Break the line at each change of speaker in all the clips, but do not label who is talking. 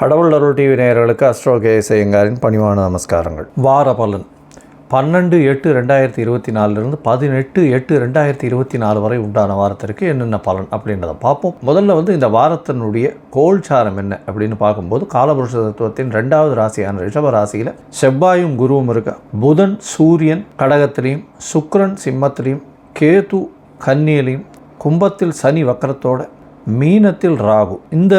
கடவுள் அருள் டிவி நேயர்களுக்கு அஸ்ட்ரோ கேஎஸ் ஐயங்காரின் பணிவான நமஸ்காரங்கள். வார பலன். பன்னெண்டு எட்டு ரெண்டாயிரத்தி இருபத்தி நாலுலேருந்து பதினெட்டு எட்டு ரெண்டாயிரத்தி இருபத்தி நாலு வரை உண்டான வாரத்திற்கு என்னென்ன பலன் அப்படின்றத பார்ப்போம். முதல்ல வந்து இந்த வாரத்தினுடைய கோல்சாரம் என்ன அப்படின்னு பார்க்கும்போது காலபுருஷ தத்துவத்தின் ரெண்டாவது ராசியான ரிஷப ராசியில் செவ்வாயும் குருவும் இருக்க புதன் சூரியன் கடகத்திலையும் சுக்ரன் சிம்மத்திலையும் கேது கன்னியிலையும் கும்பத்தில் சனி வக்கரத்தோட மீனத்தில் ராகு. இந்த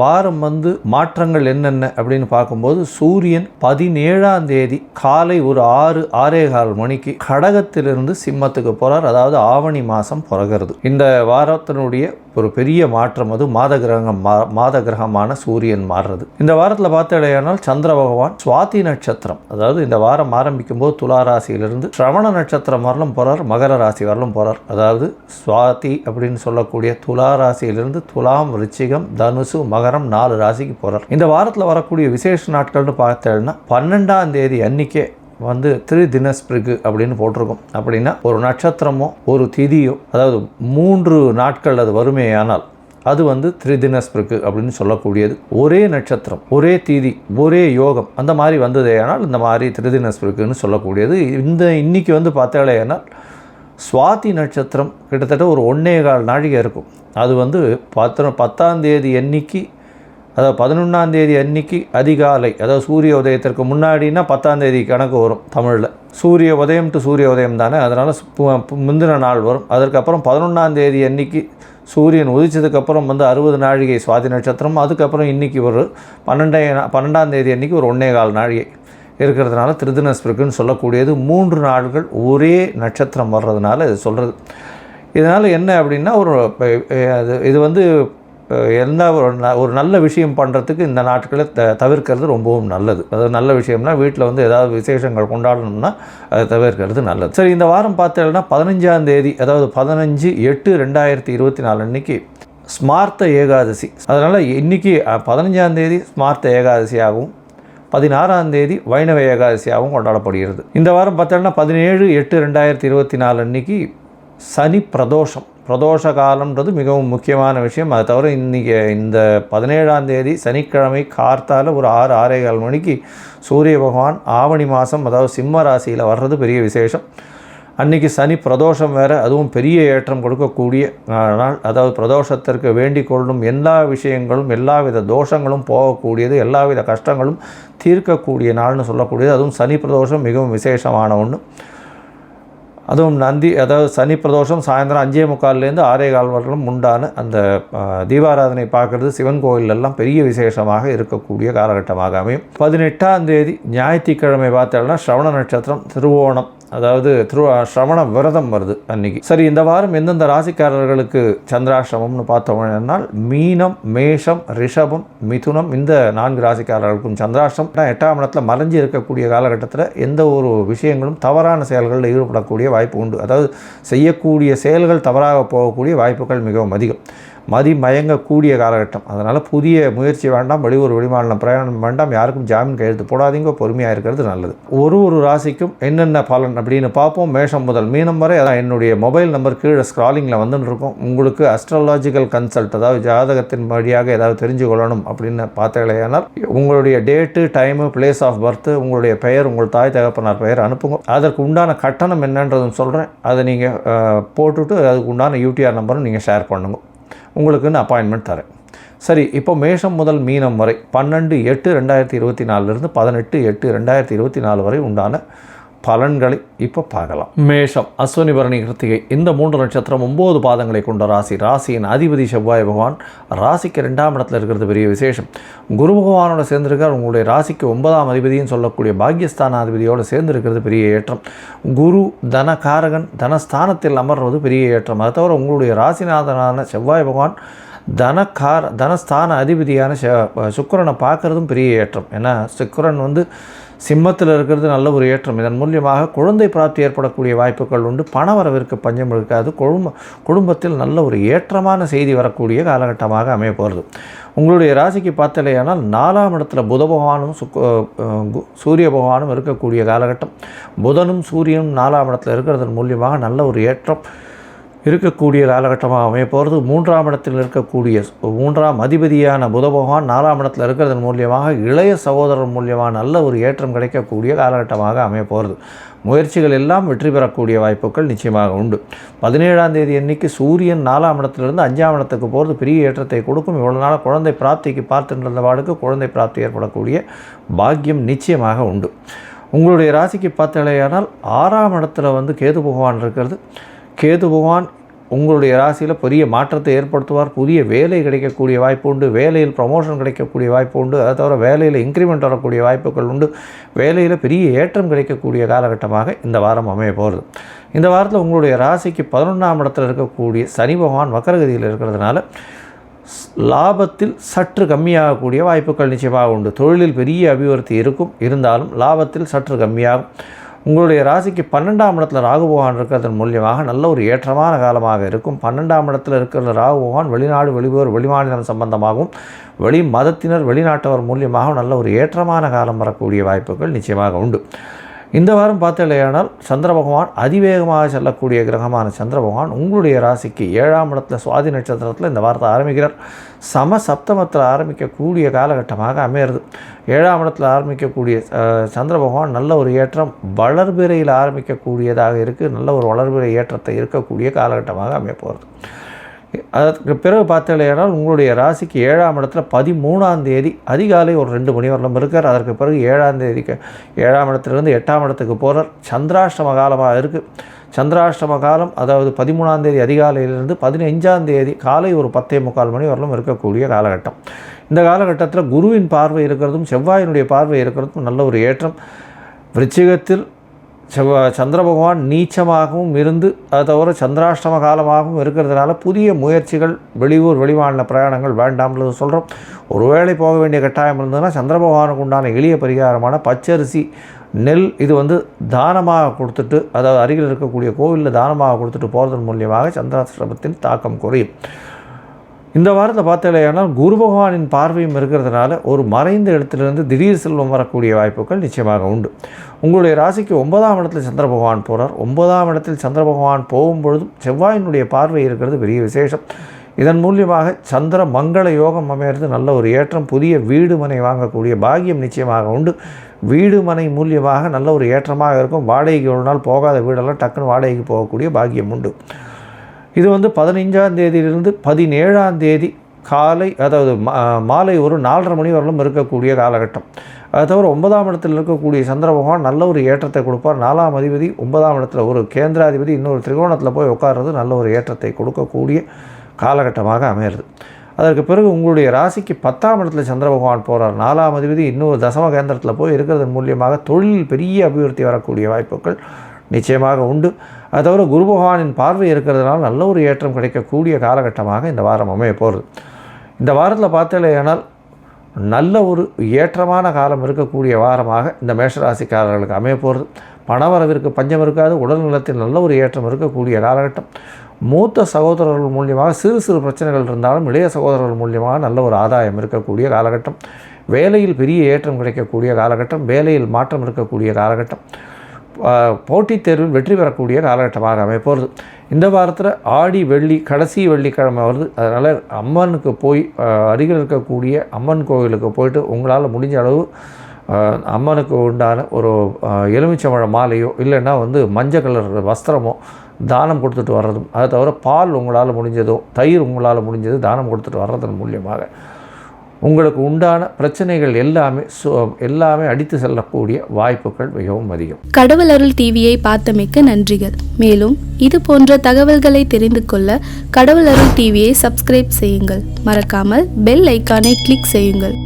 வாரம் வந்து மாற்றங்கள் என்னென்ன அப்படின்னு பார்க்கும்போது சூரியன் பதினேழாம் தேதி காலை ஒரு ஆறு ஆறே கால் மணிக்கு கடகத்திலிருந்து சிம்மத்துக்கு போகிறார் அதாவது ஆவணி மாதம் பிறகுறது. இந்த வாரத்தினுடைய ஒரு பெரிய மாற்றம் அது மாத கிரகம் மா மாத கிரகமான சூரியன் மாறுறது. இந்த வாரத்தில் பார்த்தடையானால் சந்திர பகவான் சுவாதி நட்சத்திரம். அதாவது இந்த வாரம் ஆரம்பிக்கும் போது துலா ராசியிலிருந்து சிரவண நட்சத்திரம் வரலும் போகிறார் மகர ராசி வரலும் போகிறார் அதாவது சுவாதி அப்படின்னு சொல்லக்கூடிய துலா ராசியிலிருந்து துலாம் ரிச்சிகம் தனுசு மகரம் நாலு ராசிக்கு போகிறார் இந்த வாரத்தில் வரக்கூடிய விசேஷ நாட்கள்னு பார்த்தேன்னா பன்னெண்டாம் தேதி அன்னைக்கே வந்து திரு தினஸ்பிரிகு அப்படின்னு போட்டிருக்கோம். அப்படின்னா ஒரு நட்சத்திரமோ ஒரு திதியோ அதாவது மூன்று நாட்கள் அது வறுமையானால் அது வந்து திரிதினஸ்பிருக்கு அப்படின்னு சொல்லக்கூடியது. ஒரே நட்சத்திரம் ஒரே தீதி ஒரே யோகம் அந்த மாதிரி வந்ததேயானால் இந்த மாதிரி திரிதினஸ்பிருக்குன்னு சொல்லக்கூடியது. இந்த இன்னைக்கு வந்து பார்த்தாலேயானால் சுவாதி நட்சத்திரம் கிட்டத்தட்ட ஒரு ஒன்றே கால் நாழிகை இருக்கும். அது வந்து பத்து பத்தாம் தேதி எண்ணிக்கை அதாவது பதினொன்றாம் தேதி அன்னைக்கு அதிகாலை அதாவது சூரிய உதயத்திற்கு முன்னாடினா பத்தாம் தேதி கணக்கு வரும் தமிழில். சூரிய உதயம் டு சூரிய உதயம் தானே? அதனால் முந்தின நாள் வரும். அதற்கப்புறம் பதினொன்றாம் தேதி அன்னைக்கு சூரியன் உதிச்சதுக்கப்புறம் வந்து அறுபது நாழிகை சுவாதி நட்சத்திரம் அதுக்கப்புறம் இன்றைக்கி ஒரு பன்னெண்டே பன்னெண்டாம் தேதி அன்றைக்கி ஒரு ஒன்றே கால் நாழிகை. இருக்கிறதுனால திருதினஸ்பிருக்குன்னு சொல்லக்கூடியது மூன்று நாட்கள் ஒரே நட்சத்திரம் வர்றதுனால இது சொல்கிறது இதனால் என்ன அப்படின்னா ஒரு அது இது வந்து எந்த ஒரு ந- ஒரு நல்ல விஷயம் பண்ணுறதுக்கு இந்த நாட்களை த தவிர்க்கிறது ரொம்பவும் நல்லது. அதாவது நல்ல விஷயம்னா வீட்டில் வந்து ஏதாவது விசேஷங்கள் கொண்டாடணும்னா அதை தவிர்க்கிறது நல்லது. சரி இந்த வாரம் பார்த்தீங்கன்னா பதினஞ்சாம் தேதி அதாவது பதினஞ்சு எட்டு ரெண்டாயிரத்தி இருபத்தி நாலு அன்னைக்கு ஸ்மார்த்த ஏகாதசி. அதனால் இன்றைக்கி பதினஞ்சாம் தேதி ஸ்மார்த்த ஏகாதசியாகவும் பதினாறாம் தேதி வைணவ ஏகாதசியாகவும் கொண்டாடப்படுகிறது. இந்த வாரம் பார்த்தோம்னா பதினேழு எட்டு ரெண்டாயிரத்தி இருபத்தி நாலு அன்னைக்கு சனி பிரதோஷம். பிரதோஷ காலம்ன்றது மிகவும் முக்கியமான விஷயம். அதை தவிர இன்றைக்கி இந்த பதினேழாம் தேதி சனிக்கிழமை கார்த்தால ஒரு ஆறு ஆறே கால் மணிக்கு சூரிய பகவான் ஆவணி மாதம் அதாவது சிம்ம ராசியில் வர்றது பெரிய விசேஷம். அன்னைக்கு சனி பிரதோஷம் வேறு அதுவும் பெரிய ஏற்றம் கொடுக்கக்கூடிய நாள் அதாவது பிரதோஷத்திற்கு வேண்டிக் கொள்ளும் எல்லா விஷயங்களும் எல்லாவித தோஷங்களும் போகக்கூடியது எல்லாவித கஷ்டங்களும் தீர்க்கக்கூடிய நாள்னு சொல்லக்கூடியது. அதுவும் சனி பிரதோஷம் மிகவும் விசேஷமான ஒன்று அதுவும் நந்தி அதாவது சனி பிரதோஷம் சாயந்தரம் அஞ்சே முக்கால்லேருந்து ஆறே கால் வரலும் உண்டான அந்த தீபாராதனை பார்க்குறது சிவன் கோயிலெல்லாம் பெரிய விசேஷமாக இருக்கக்கூடிய காலகட்டமாக அமையும். பதினெட்டாம் தேதி ஞாயிற்றுக்கிழமை பார்த்தோம்னா ஸ்ரவண நட்சத்திரம் திருவோணம். அதாவது திரு சிரவண விரதம் வருது அன்னைக்கு. சரி இந்த வாரம் எந்தெந்த ராசிக்காரர்களுக்கு சந்திராசிரமம்னு பார்த்தோம்னால் மீனம் மேஷம் ரிஷபம் மிதுனம் இந்த நான்கு ராசிக்காரர்களுக்கும் சந்திராசிரம் எட்டாம் இடத்துல மறைஞ்சி இருக்கக்கூடிய காலகட்டத்தில் எந்த ஒரு விஷயங்களும் தவறான செயல்களில் ஈடுபடக்கூடிய வாய்ப்பு உண்டு. அதாவது செய்யக்கூடிய செயல்கள் தவறாக போகக்கூடிய வாய்ப்புகள் மிகவும் அதிகம். மதி மயங்கக்கூடிய காலகட்டம். அதனால் புதிய முயற்சி வேண்டாம் வெளியூர் வெளிமாநிலம் பிரயாணம் வேண்டாம் யாருக்கும் ஜாமீன் கையெழுத்து போடாதீங்க பொறுமையாக இருக்கிறது நல்லது. ஒரு ஒரு ராசிக்கும் என்னென்ன பலன் அப்படின்னு பார்ப்போம். மேஷம் முதல் மீனம் வரை அதான் என்னுடைய மொபைல் நம்பர் கீழே ஸ்க்ராலிங்கில் வந்துன்னு இருக்கும். உங்களுக்கு அஸ்ட்ராலாஜிக்கல் கன்சல்ட் அதாவது ஜாதகத்தின் வழியாக ஏதாவது தெரிஞ்சு கொள்ளணும் அப்படின்னு பார்த்தீங்களேனால் உங்களுடைய date time place of birth உங்களுடைய பெயர் உங்கள் தாய் தகப்பனார் பெயர் அனுப்புங்க. அதற்கு உண்டான கட்டணம் என்னன்றதும் சொல்கிறேன் அதை நீங்கள் போட்டுட்டு அதுக்கு உண்டான யூடிஆர் நம்பரும் நீங்கள் ஷேர் பண்ணுங்க. உங்களுக்குன்னு அப்பாயின்மெண்ட் தரேன். சரி இப்போ மேஷம் முதல் மீனம் வரை பன்னெண்டு எட்டு ரெண்டாயிரத்தி இருபத்தி நாலுலேருந்து பதினெட்டு எட்டு ரெண்டாயிரத்தி இருபத்தி நாலு வரை உண்டான பலன்களை இப்போ பார்க்கலாம். மேஷம் அஸ்வினி பரணி கிருத்திகை இந்த மூன்று நட்சத்திரம் ஒம்பது பாதங்களை கொண்ட ராசி. ராசியின் அதிபதி செவ்வாய் பகவான் ராசிக்கு ரெண்டாம் இடத்துல இருக்கிறது பெரிய விசேஷம். குரு பகவானோட சேர்ந்திருக்கார். உங்களுடைய ராசிக்கு ஒன்பதாம் அதிபதியும் சொல்லக்கூடிய பாக்யஸ்தான அதிபதியோடு சேர்ந்திருக்கிறது பெரிய ஏற்றம். குரு தனகாரகன் தனஸ்தானத்தில் அமர்வது பெரிய ஏற்றம். அதை தவிர உங்களுடைய ராசிநாதனான செவ்வாய் பகவான் தனக்கார தனஸ்தான அதிபதியான சுக்கரனை பார்க்குறதும் பெரிய ஏற்றம். ஏன்னா சுக்கரன் வந்து சிம்மத்தில் இருக்கிறது நல்ல ஒரு ஏற்றம். இதன் மூலியமாக குழந்தை பிராப்தி ஏற்படக்கூடிய வாய்ப்புகள் உண்டு. பணவரவிற்கு பஞ்சம் இருக்காது. குழும குடும்பத்தில் நல்ல ஒரு ஏற்றமான செய்தி வரக்கூடிய காலகட்டமாக அமைய போகிறது. உங்களுடைய ராசிக்கு பார்த்தலையானால் நாலாம் இடத்துல புத பகவானும் சூரிய பகவானும் இருக்கக்கூடிய காலகட்டம். புதனும் சூரியனும் நாலாம் இடத்துல இருக்கிறதன் மூலியமாக நல்ல ஒரு ஏற்றம். இருக்கக்கூடிய காலகட்டமாக அமைய போகிறது மூன்றாம் இடத்தில் இருக்கக்கூடிய மூன்றாம் அதிபதியான புத பகவான் நாலாம் இடத்தில் இருக்கிறதன் மூலியமாக இளைய சகோதரர் மூலியமாக நல்ல ஒரு ஏற்றம் கிடைக்கக்கூடிய காலகட்டமாக அமைய போகிறது முயற்சிகள் எல்லாம் வெற்றி பெறக்கூடிய வாய்ப்புகள் நிச்சயமாக உண்டு. பதினேழாம் தேதி அன்னைக்கு சூரியன் நாலாம் இடத்திலிருந்து அஞ்சாம் இடத்துக்கு போகிறது. பெரிய ஏற்றத்தை கொடுக்கும். இவ்வளோ நாள் குழந்தை பிராப்திக்கு பார்த்துட்டு வாடுக்கு குழந்தை பிராப்தி ஏற்படக்கூடிய பாக்கியம் நிச்சயமாக உண்டு. உங்களுடைய ராசிக்கு பார்த்தலையானால் ஆறாம் இடத்துல வந்து கேது பகவான் இருக்கிறது. கேது பகவான் உங்களுடைய ராசியில் பெரிய மாற்றத்தை ஏற்படுத்துவார். புதிய வேலை கிடைக்கக்கூடிய வாய்ப்பு உண்டு. வேலையில் ப்ரமோஷன் கிடைக்கக்கூடிய வாய்ப்பு உண்டு. அதை தவிர வேலையில் இன்க்ரிமெண்ட் வரக்கூடிய வாய்ப்புகள் உண்டு. வேலையில் பெரிய ஏற்றம் கிடைக்கக்கூடிய காலகட்டமாக இந்த வாரம் அமைய போகிறது இந்த வாரத்தில் உங்களுடைய ராசிக்கு பதினொன்றாம் இடத்தில் இருக்கக்கூடிய சனி பகவான் வக்கரகதியில் இருக்கிறதுனால லாபத்தில் சற்று கம்மியாகக்கூடிய வாய்ப்புகள் நிச்சயமாக உண்டு. தொழிலில் பெரிய அபிவிருத்தி இருக்கும். இருந்தாலும் லாபத்தில் சற்று கம்மியாகும். உங்களுடைய ராசிக்கு பன்னெண்டாம் இடத்துல ராகு பகவான் இருக்கிறதன் மூலியமாக நல்ல ஒரு ஏற்றமான காலமாக இருக்கும். பன்னெண்டாம் இடத்தில் இருக்கிற ராகு பகவான் வெளிநாடு வெளியூர் வெளிமாநிலம் சம்பந்தமாகவும் வெளி மதத்தினர் வெளிநாட்டவர் மூலியமாகவும் நல்ல ஒரு ஏற்றமான காலம் வரக்கூடிய வாய்ப்புகள் நிச்சயமாக உண்டு. இந்த வாரம் பார்த்தலையானால் சந்திர பகவான் அதிவேகமாக செல்லக்கூடிய கிரகமான சந்திர பகவான் உங்களுடைய ராசிக்கு ஏழாம் இடத்துல சுவாதி நட்சத்திரத்தில் இந்த வாரத்தை ஆரம்பிக்கிறார். சம சப்தமத்தில் ஆரம்பிக்கக்கூடிய காலகட்டமாக அமையிறது. ஏழாம் இடத்தில் ஆரம்பிக்கக்கூடிய சந்திர பகவான் நல்ல ஒரு ஏற்றம் வளர்பிறையில் ஆரம்பிக்கக்கூடியதாக இருக்குது நல்ல ஒரு வளர்பிறை ஏற்றத்தை இருக்கக்கூடிய காலகட்டமாக அமைய போகிறது அதற்கு பிறகு பார்த்தீங்கன்னா உங்களுடைய ராசிக்கு ஏழாம் இடத்துல பதிமூணாம் தேதி அதிகாலை ஒரு ரெண்டு மணி வரலும் இருக்கார். அதற்கு பிறகு ஏழாம் தேதிக்கு ஏழாம் இடத்துலேருந்து எட்டாம் இடத்துக்கு போகிறார் சந்திராஷ்டம காலமாக இருக்குது சந்திராஷ்டம காலம் அதாவது பதிமூணாம் தேதி அதிகாலையிலிருந்து பதினைஞ்சாம் தேதி காலை ஒரு பத்தே முக்கால் மணி வரலும் இருக்கக்கூடிய காலகட்டம். இந்த காலகட்டத்தில் குருவின் பார்வை இருக்கிறதும் செவ்வாயினுடைய பார்வை இருக்கிறதும் நல்ல ஒரு ஏற்றம். விருச்சிகத்தில் செவ்வ சந்திர பகவான் நீச்சமாகவும் இருந்து அதை தவிர சந்திராஷ்டம காலமாகவும் இருக்கிறதுனால புதிய முயற்சிகள் வெளியூர் வெளிமாநில பிரயாணங்கள் வேண்டாம்னு சொல்கிறோம் ஒருவேளை போக வேண்டிய கட்டாயம் இருந்ததுன்னா சந்திர பகவானுக்கு உண்டான எளிய பரிகாரமான பச்சரிசி நெல் இது வந்து தானமாக கொடுத்துட்டு அதாவது அருகில் இருக்கக்கூடிய கோவிலில் தானமாக கொடுத்துட்டு போகிறதன் மூலியமாக சந்திராஷ்டமத்தின் தாக்கம் குறையும். இந்த வாரத்தை பார்த்தாலேயானால் குரு பகவானின் பார்வையும் இருக்கிறதுனால ஒரு மறைந்த இடத்துலேருந்து திடீர் செல்வம் வரக்கூடிய வாய்ப்புகள் நிச்சயமாக உண்டு. உங்களுடைய ராசிக்கு ஒன்பதாம் இடத்தில் சந்திர பகவான் போகிறார் ஒன்பதாம் இடத்தில் சந்திர பகவான் போகும்பொழுதும் செவ்வாயினுடைய பார்வை இருக்கிறது பெரிய விசேஷம். இதன் மூலியமாக சந்திர மங்கள யோகம் அமையிறது நல்ல ஒரு ஏற்றம். புதிய வீடு மனை வாங்கக்கூடிய பாகியம் நிச்சயமாக உண்டு. வீடு மனை மூலியமாக நல்ல ஒரு ஏற்றமாக இருக்கும். வாடகைக்கு ஒரு நாள் போகாத வீடெல்லாம் டக்குன்னு வாடகைக்கு போகக்கூடிய பாகியம் உண்டு. இது வந்து பதினைஞ்சாம் தேதியிலிருந்து பதினேழாம் தேதி காலை அதாவது மாலை ஒரு நாலரை மணி வரலும் இருக்கக்கூடிய காலகட்டம். அதை தவிர ஒன்பதாம் இடத்தில் இருக்கக்கூடிய சந்திர பகவான் நல்ல ஒரு ஏற்றத்தை கொடுப்பார். நாலாம் அதிபதி ஒன்பதாம் இடத்துல ஒரு கேந்திராதிபதி இன்னொரு திரிகோணத்தில் போய் உட்கார்றது நல்ல ஒரு ஏற்றத்தை கொடுக்கக்கூடிய காலகட்டமாக அமையிறது. அதற்கு பிறகு உங்களுடைய ராசிக்கு பத்தாம் இடத்துல சந்திர பகவான் போகிறார் நாலாம் அதிபதி இன்னொரு தசம கேந்திரத்தில் போய் இருக்கிறதன் மூலியமாக தொழில் பெரிய அபிவிருத்தி வரக்கூடிய வாய்ப்புகள் நிச்சயமாக உண்டு. அது தவிர குரு பகவானின் பார்வை இருக்கிறதுனால நல்ல ஒரு ஏற்றம் கிடைக்கக்கூடிய காலகட்டமாக இந்த வாரம் அமைய போகிறது. இந்த வாரத்தில் பார்த்தலையானால் நல்ல ஒரு ஏற்றமான காலம் இருக்கக்கூடிய வாரமாக இந்த மேஷராசிக்காரர்களுக்கு அமைய போகிறது. பணவரவிற்கு பஞ்சம் இருக்காது உடல் நலத்தில் நல்ல ஒரு ஏற்றம் இருக்கக்கூடிய காலகட்டம். மூத்த சகோதரர்கள் மூலியமாக சிறு சிறு பிரச்சனைகள் இருந்தாலும் இளைய சகோதரர்கள் மூலியமாக நல்ல ஒரு ஆதாயம் இருக்கக்கூடிய காலகட்டம். வேலையில் பெரிய ஏற்றம் கிடைக்கக்கூடிய காலகட்டம். வேலையில் மாற்றம் இருக்கக்கூடிய காலகட்டம். போட்டித் தேர்வில் வெற்றி பெறக்கூடிய காலகட்டமாக அமைப்போகிறது இந்த வாரத்தில் ஆடி வெள்ளி கடைசி வெள்ளிக்கிழமை வருது. அதனால் அம்மனுக்கு போய் அருகில் இருக்கக்கூடிய அம்மன் கோவிலுக்கு போயிட்டு உங்களால் முடிஞ்ச அளவு அம்மனுக்கு உண்டான ஒரு எலுமிச்சம்பழ மாலையோ இல்லைன்னா வந்து மஞ்சள் கலர் வஸ்திரமோ தானம் கொடுத்துட்டு வர்றதும் அதை தவிர பால் உங்களால் முடிஞ்சதோ தயிர் உங்களால் முடிஞ்சது தானம் கொடுத்துட்டு வர்றதன் மூலியமாக உங்களுக்கு உண்டான பிரச்சனைகள் எல்லாமே எல்லாமே அடித்து செல்லக்கூடிய வாய்ப்புகள் மிகவும் அதிகம்.
கடவுள் அருள் டிவியை பார்த்தமைக்க நன்றிகள். மேலும் இது போன்ற தகவல்களை தெரிந்து கொள்ள கடவுள் அருள் டிவியை சப்ஸ்கிரைப் செய்யுங்கள். மறக்காமல் பெல் ஐக்கானை கிளிக் செய்யுங்கள்.